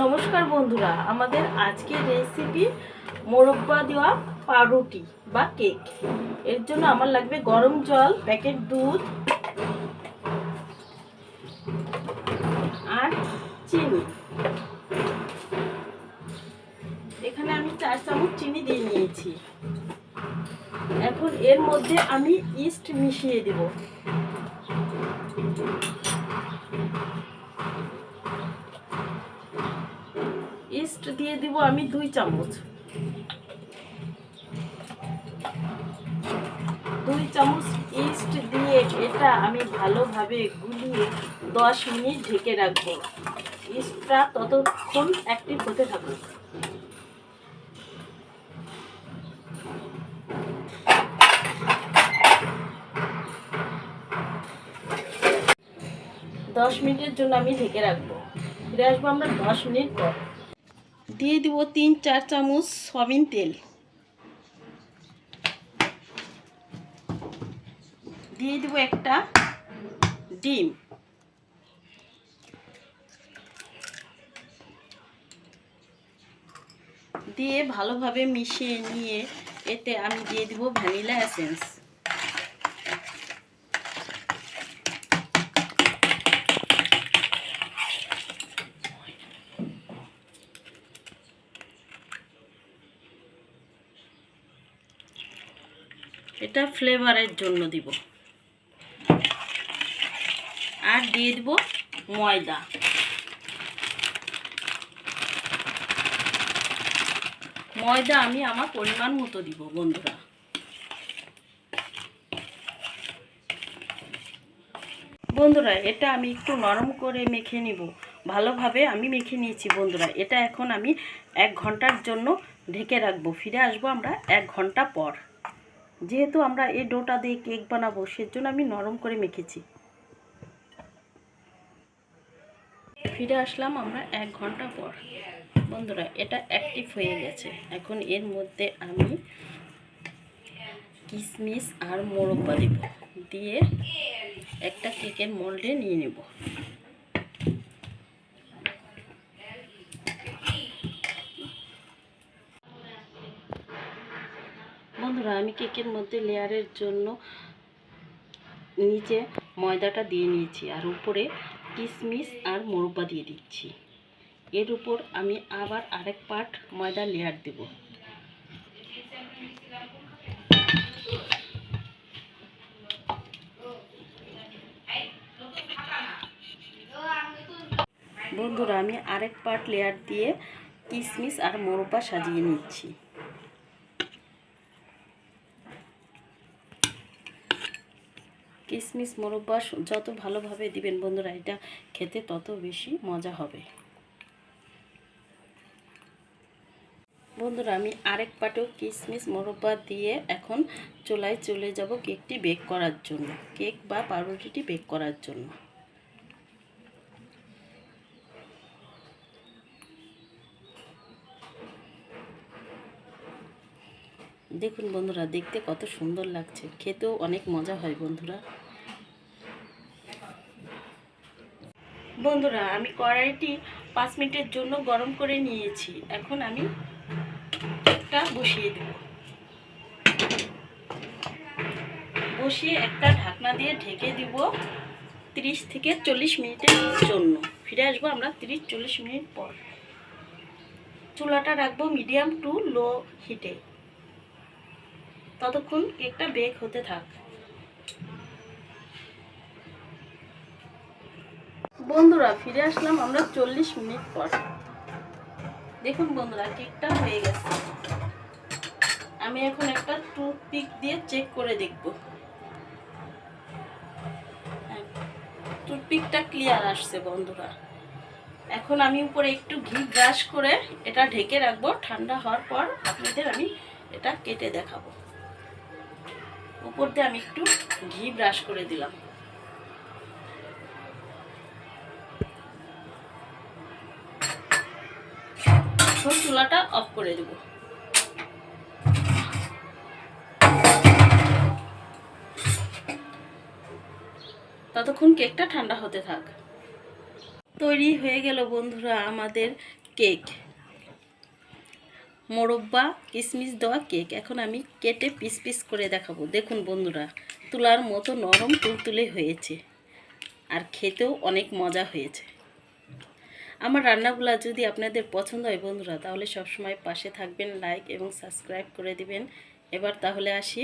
নমস্কার বন্ধুরা, আমাদের আজকের রেসিপি মোরব্বা দেওয়া পাউরুটি বা কেক এর জন্য আমার লাগবে গরম জল প্যাকেট দুধ আর চিনি। এখানে আমি চার চামচ চিনি দিয়ে নিয়েছি। এখন এর মধ্যে আমি ইস্ট মিশিয়ে দেবো। ইস্ট দিয়ে দিব আমি দুই চামচ। দুই চামচ ইস্ট দিয়ে এটা আমি ভালোভাবে গুলিয়ে দশ মিনিট ঢেকে রাখব। ইস্টটা ততক্ষণ অ্যাক্টিভ হতে থাকুক। দশ মিনিটের জন্য আমি ঢেকে রাখব। ফিরে আসব আমরা দশ মিনিট পর। দিয়ে দিব তিন, চার চামচ সয়াবিন তেল। দিয়ে দিব একটা ডিম। দিয়ে ভালোভাবে মিশিয়ে নিয়ে এতে আমি দিয়ে দিব ভ্যানিলা এসেন্স। এটা ফ্লেভারের জন্য দিব। আর দিয়ে দিব ময়দা। ময়দা আমি আমার পরিমাণ মতো দিব, বন্ধুরা। বন্ধুরা, এটা আমি একটু নরম করে মেখে নিব। ভালোভাবে আমি মেখে নিয়েছি, বন্ধুরা। এটা এখন আমি এক ঘণ্টার জন্য ঢেকে রাখব। ফিরে আসব আমরা এক ঘণ্টা পর। যেহেতু আমরা এই ডোটা দিয়ে কেক বানাবো, সেজন্য আমি নরম করে মেখেছি। ফিরে আসলাম আমরা এক ঘণ্টা পর। বন্ধুরা, এটা অ্যাক্টিভ হয়ে গেছে। এখন এর মধ্যে আমি কিশমিশ আর মোরব্বা দিব। দিয়ে একটা কেকের মোল্ডে নিয়ে নেব। বন্ধুরা, আমি কেকের মধ্যে লেয়ারের জন্য নিচে ময়দাটা দিয়ে নিয়েছি আর উপরে কিশমিশ আর মোরব্বা দিয়ে দিচ্ছি। এর উপর আমি আবার আরেক পার্ট ময়দা লেয়ার দেব। বন্ধুরা, আমি আরেক পার্ট লেয়ার দিয়ে কিশমিশ আর মোরব্বা সাজিয়ে নিচ্ছি। কিশমিশ মোরব্বা যত ভালোভাবে দিবেন বন্ধুরা, এটা খেতে তত বেশি মজা হবে। বন্ধুরা, আমি আরেক পাটেও কিশমিশ মোরব্বা দিয়ে এখন চুলায় চলে যাব কেকটি বেক করার জন্য। কেক বা পাউরুটিটি বেক করার জন্য। দেখুন বন্ধুরা, দেখতে কত সুন্দর লাগছে। খেতেও অনেক মজা হয় বন্ধুরা। বন্ধুরা, আমি কড়াইটি পাঁচ মিনিটের জন্য গরম করে নিয়েছি। এখন আমি একটা বসিয়ে দেব। বসিয়ে একটা ঢাকনা দিয়ে ঢেকে দিব তিরিশ থেকে চল্লিশ মিনিটের জন্য। ফিরে আসব আমরা তিরিশ চল্লিশ মিনিট পর। চুলাটা রাখব মিডিয়াম টু লো হিটে। ততক্ষণ কেকটা বেক হতে থাক। বন্ধুরা, ফিরে আসলাম আমরা চল্লিশ মিনিট পর। দেখুন বন্ধুরা, কেকটা হয়ে গেছে। আমি এখন একটা টুথপিক দিয়ে চেক করে দেখব। টুথপিকটা ক্লিয়ার আসছে বন্ধুরা। এখন আমি উপরে একটু ঘি ব্রাশ করে এটা ঢেকে রাখব। ঠান্ডা হওয়ার পর আপনাদের আমি এটা কেটে দেখাবো। উপর দিয়ে আমি একটু ঘি ব্রাশ করে দিলাম। এখন চুলাটা অফ করে দেব। ততক্ষণ কেকটা ঠান্ডা হতে থাক। তৈরি হয়ে গেল বন্ধুরা আমাদের কেক। মোরব্বা কিশমিশ দেওয়া কেক। এখন আমি কেটে পিস পিস করে দেখাবো। দেখুন বন্ধুরা, তুলার মতো নরম তুলতুলে হয়েছে। আর খেতেও অনেক মজা হয়েছে। আমার রান্নাগুলো যদি আপনাদের পছন্দ হয় বন্ধুরা, তাহলে সবসময় পাশে থাকবেন লাইক এবং সাবস্ক্রাইব করে দিবেন। এবার তাহলে আসি।